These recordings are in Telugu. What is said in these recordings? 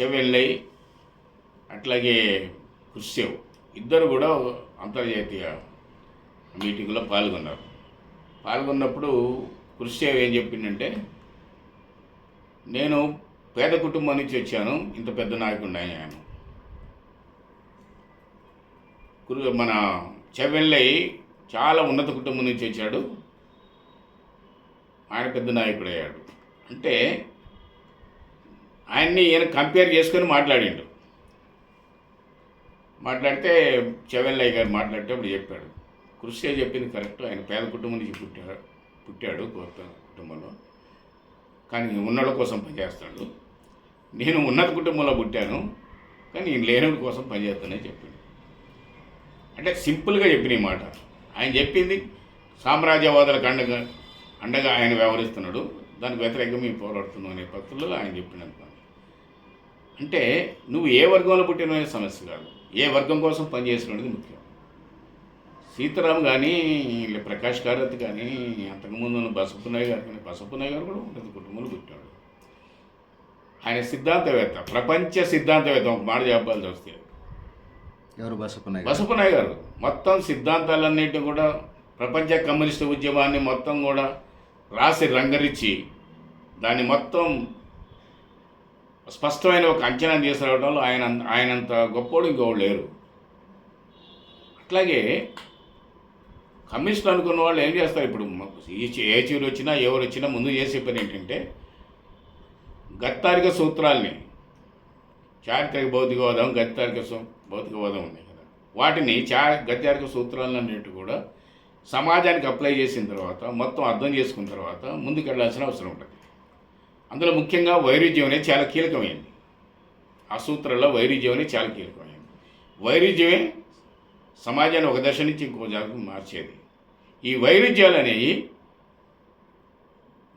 చెవెల్లై అట్లాగే కుస్సేవ్. ఇద్దరు కూడా అంతర్జాతీయ మీటింగ్లో పాల్గొన్నారు. పాల్గొన్నప్పుడు కుర్సేవ్ ఏం చెప్పిందంటే నేను పేద కుటుంబం నుంచి వచ్చాను ఇంత పెద్ద నాయకుడిని అయ్యాను మన చెవెల్లై చాలా ఉన్నత కుటుంబం నుంచి వచ్చాడు. ఆయన పెద్ద నాయకుడు అయ్యాడు అంటే ఆయన్ని ఈయన కంపేర్ చేసుకొని మాట్లాడిండు. మాట్లాడితే చెవెల్లయ్య గారు మాట్లాడేటప్పుడు చెప్పాడు. కృషి చెప్పింది కరెక్ట్ ఆయన పేద కుటుంబం నుంచి పుట్టాడు పుట్టాడు కొత్త కుటుంబంలో. కానీ ఉన్నోళ్ళ కోసం పనిచేస్తాడు. నేను ఉన్నత కుటుంబంలో పుట్టాను కానీ నేను లేనోడి కోసం పనిచేస్తానని చెప్పింది అంటే సింపుల్గా చెప్పిన మాట. ఆయన చెప్పింది సామ్రాజ్యవాదులకు అండగా అండగా ఆయన వ్యవహరిస్తున్నాడు. దానికి వ్యతిరేకంగా మేము పోరాడుతున్నాం అనే పద్ధతుల్లో ఆయన చెప్పినంత. అంటే నువ్వు ఏ వర్గంలో పుట్టిన సమస్య కాదు ఏ వర్గం కోసం పనిచేసినది ముఖ్యం. సీతారాం కానీ ప్రకాష్ కారత్ కానీ అంతకుముందు బసపునాయ్ గారు కానీ బసపునాయ్ గారు కూడా ఉన్నత కుటుంబంలో పుట్టాడు ఆయన సిద్ధాంతవేత్త ప్రపంచ సిద్ధాంతవేత్త ఒక మాట చెప్పాల్సి వస్తే ఎవరు బసపున్నాయి బసపునాయ్ గారు? మొత్తం సిద్ధాంతాలన్నింటినీ కూడా ప్రపంచ కమ్యూనిస్టు ఉద్యమాన్ని మొత్తం కూడా రాసి రంగరించి దాన్ని మొత్తం స్పష్టమైన ఒక అంచనా తీసుకురావడంలో ఆయన ఆయనంత గొప్పోడు ఇంకోడు లేరు. అట్లాగే కమ్యూనిస్టులు అనుకున్న వాళ్ళు ఏం చేస్తారు ఇప్పుడు? ఈ ఏ చీరు వచ్చినా ఎవరు వచ్చినా ముందు చేసే పని ఏంటంటే గత్తారిక సూత్రాల్ని చారిత్రక భౌతికవాదం గత్తారిక భౌతికవాదం ఉన్నాయి కదా. వాటిని చా గత్తారిక సూత్రాలన్నిటి కూడా సమాజానికి అప్లై చేసిన తర్వాత మొత్తం అర్థం చేసుకున్న తర్వాత ముందుకెళ్ళాల్సిన అవసరం ఉంటుంది. అందులో ముఖ్యంగా వైరుధ్యం అనేది చాలా కీలకమైంది. ఆ సూత్రంలో వైరుధ్యం అనేది చాలా కీలకమైంది. వైరుధ్యమే సమాజాన్ని ఒక దశ నుంచి ఇంకో దశకు మార్చేది. ఈ వైరుధ్యాలు అనేవి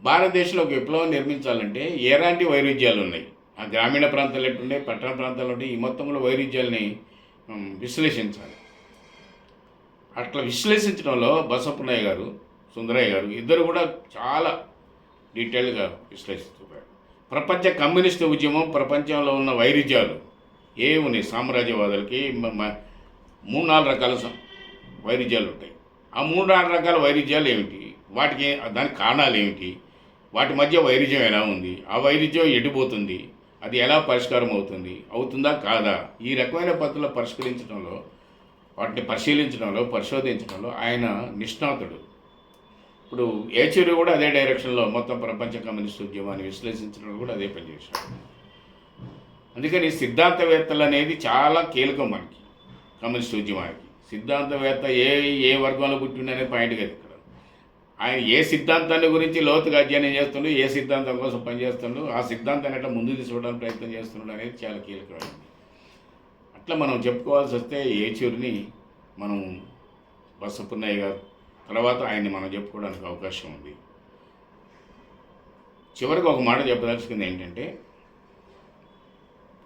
భారతదేశంలో ఒక విప్లవం నిర్మించాలంటే ఎలాంటి వైరుధ్యాలు ఉన్నాయి. ఆ గ్రామీణ ప్రాంతాలు ఎట్టున్నాయి పట్టణ ప్రాంతాలు ఉంటాయి ఈ మొత్తంలో వైరుధ్యాలని విశ్లేషించాలి. అట్లా విశ్లేషించడంలో బసప్పనయ్య గారు సుందరయ్య గారు ఇద్దరు కూడా చాలా డీటెయిల్గా విశ్లేషిస్తున్నారు ప్రపంచ కమ్యూనిస్టు ఉద్యమం ప్రపంచంలో ఉన్న వైరుధ్యాలు ఏమున్నాయి సామ్రాజ్యవాదులకి మూడు నాలుగు రకాల వైరుధ్యాలు ఉంటాయి. ఆ మూడు నాలుగు రకాల వైరుధ్యాలు ఏమిటి? వాటికి దానికి కారణాలు ఏమిటి? వాటి మధ్య వైరుధ్యం ఎలా ఉంది? ఆ వైరుధ్యం ఎడిపోతుంది. అది ఎలా పరిష్కారం అవుతుంది? అవుతుందా కాదా? ఈ రకమైన పద్ధతిలో పరిష్కరించడంలో వాటిని పరిశీలించడంలో పరిశోధించడంలో ఆయన నిష్ణాతుడు. ఇప్పుడు ఏచూరి కూడా అదే డైరెక్షన్లో మొత్తం ప్రపంచ కమ్యూనిస్ట్ ఉద్యమాన్ని విశ్లేషించడం కూడా అదే పనిచేశాడు అందుకని సిద్ధాంతవేత్తలు అనేది చాలా కీలకం మనకి కమ్యూనిస్ట్ ఉద్యమానికి. సిద్ధాంతవేత్త ఏ ఏ వర్గంలో పుట్టిండనే పాయింట్ కదా ఇక్కడ. ఆయన ఏ సిద్ధాంతాన్ని గురించి లోతుగా అధ్యయనం చేస్తుండో ఏ సిద్ధాంతం కోసం పనిచేస్తుండో ఆ సిద్ధాంతాన్ని అట్లా ముందు తీసుకోవడానికి ప్రయత్నం చేస్తున్నాడు అనేది చాలా కీలకమైనది అట్లా మనం చెప్పుకోవాల్సి వస్తే ఏచూరిని మనం బసపున్నయ్య గారు తర్వాత ఆయన్ని మనం చెప్పుకోవడానికి అవకాశం ఉంది. చివరికి ఒక మాట చెప్పదలుచుకుంది ఏంటంటే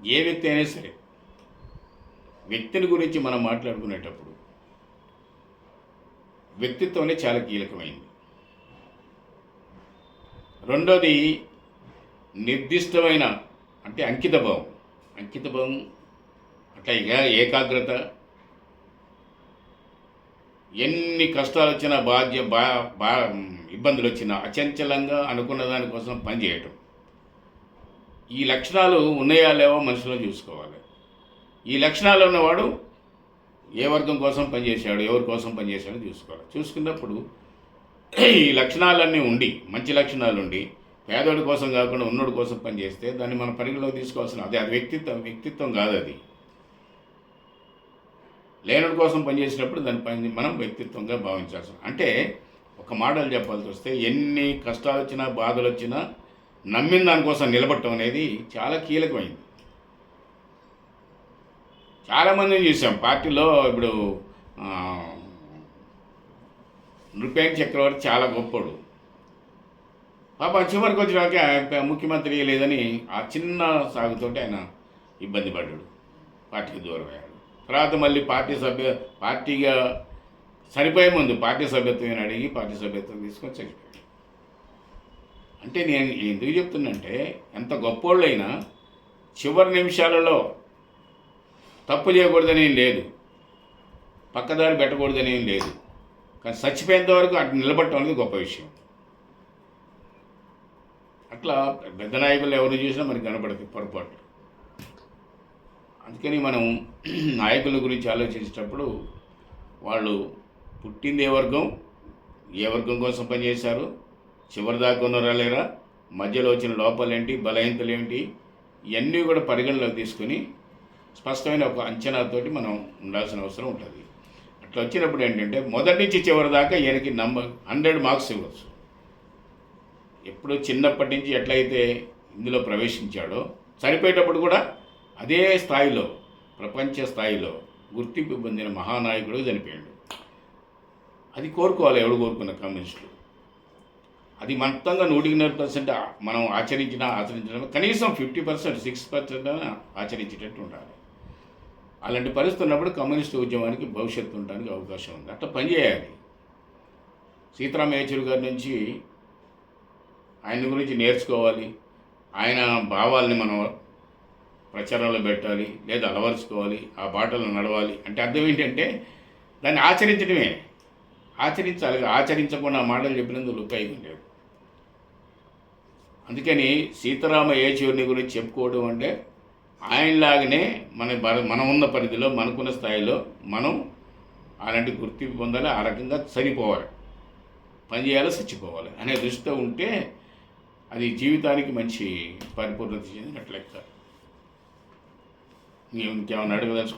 ఏ వ్యక్తి అయినా సరే వ్యక్తిని గురించి మనం మాట్లాడుకునేటప్పుడు వ్యక్తిత్వమే చాలా కీలకమైంది. రెండోది నిర్దిష్టమైన అంటే అంకితభావం. అంకితభావం అట్లా ఏకాగ్రత ఎన్ని కష్టాలు వచ్చినా బాధ్య బా బా ఇబ్బందులు వచ్చినా అచంచలంగా అనుకున్న దానికోసం పనిచేయటం ఈ లక్షణాలు ఉన్నాయా లేవో మనుషులో చూసుకోవాలి. ఈ లక్షణాలు ఉన్నవాడు ఏ వర్గం కోసం పనిచేశాడు ఎవరి కోసం పనిచేశాడో చూసుకోవాలి. చూసుకున్నప్పుడు ఈ లక్షణాలన్నీ ఉండి మంచి లక్షణాలు ఉండి పేదోడి కోసం కాకుండా ఉన్నోడి కోసం పనిచేస్తే దాన్ని మనం పరిగణలోకి తీసుకోవాల్సిన అదే అది వ్యక్తిత్వం వ్యక్తిత్వం కాదు అది. లేనుడి కోసం పనిచేసినప్పుడు దాని పని మనం వ్యక్తిత్వంగా భావించాల్సిన అంటే ఒక మాటలు చెప్పాల్సి వస్తే ఎన్ని కష్టాలు వచ్చినా బాధలు వచ్చినా నమ్మిన దానికోసం నిలబడటం అనేది చాలా కీలకమైంది. చాలామందిని చూసాం పార్టీలో ఇప్పుడు ఆ, నృపేన్ చక్రవర్తి చాలా గొప్పడు. పాప చివరికి వచ్చినాక ఆయన ముఖ్యమంత్రి లేదని ఆ చిన్న సాగుతోటి ఆయన ఇబ్బంది పడ్డాడు. పార్టీకి దూరం అయ్యాడు తర్వాత మళ్ళీ పార్టీ సభ్య పార్టీగా సరిపోయే ముందు పార్టీ సభ్యత్వం అడిగి పార్టీ సభ్యత్వం తీసుకొని చచ్చిపోయాడు. అంటే నేను ఎందుకు చెప్తున్నంటే ఎంత గొప్పోళ్ళైనా చివరి నిమిషాలలో తప్పు చేయకూడదని ఏం లేదు. పక్కదారి పెట్టకూడదని ఏం లేదు. కానీ చచ్చిపోయేంత వరకు అటు నిలబడటం అనేది గొప్ప విషయం. అట్లా పెద్ద నాయకులు ఎవరు చూసినా మనకి కనపడదు పొరపాటు. అందుకని మనం నాయకుల గురించి ఆలోచించేటప్పుడు వాళ్ళు పుట్టింది ఏ వర్గం ఏ వర్గం కోసం పనిచేశారు చివరి దాకా ఉన్నారా లేరా మధ్యలో వచ్చిన లోపాలేంటి బలహీనతలు ఏంటి ఇవన్నీ కూడా పరిగణలోకి తీసుకుని స్పష్టమైన ఒక అంచనాతోటి మనం ఉండాల్సిన అవసరం ఉంటుంది. అట్లా వచ్చినప్పుడు ఏంటంటే మొదటి నుంచి చివరి దాకా ఈయనకి నంబర్ హండ్రెడ్ మార్క్స్ ఇవ్వచ్చు. ఎప్పుడు చిన్నప్పటి నుంచి ఎట్లయితే ఇందులో ప్రవేశించాడో చనిపోయేటప్పుడు కూడా అదే స్థాయిలో ప్రపంచ స్థాయిలో గుర్తింపు పొందిన మహానాయకుడు చనిపోయాడు. అది కోరుకోవాలి ఎవడు కోరుకున్న కమ్యూనిస్టులు. అది మొత్తంగా నూటికి నూరు పర్సెంట్ మనం ఆచరించినా ఆచరించడం కనీసం ఫిఫ్టీ పర్సెంట్ సిక్స్ పర్సెంట్ ఆచరించేటట్టు ఉండాలి. అలాంటి పరిస్థితి ఉన్నప్పుడు కమ్యూనిస్టు ఉద్యమానికి భవిష్యత్తు ఉండడానికి అవకాశం ఉంది. అట్లా పనిచేయాలి సీతారాం యేచూరి గారి నుంచి ఆయన గురించి నేర్చుకోవాలి. ఆయన భావాల్ని మనం ప్రచారంలో పెట్టాలి లేదా అలవరుచుకోవాలి ఆ బాటలు నడవాలి అంటే అర్థం ఏంటంటే దాన్ని ఆచరించడమే. ఆచరించాలి ఆచరించకుండా ఆ మాటలు చెప్పినందుకు ఉపయోగం లేదు అందుకని సీతారామ యేచూరిని గురించి చెప్పుకోవడం అంటే ఆయనలాగానే మన మనం ఉన్న పరిధిలో మనకున్న స్థాయిలో మనం అలాంటి గుర్తింపు పొందాలి ఆ రకంగా సరిపోవాలి పనిచేయాలి చచ్చిపోవాలి అనే దృష్టితో ఉంటే అది జీవితానికి మంచి పరిపూర్ణత చెందినట్లు లెక్క. ఇంకేమైనా అడగదలుచుకో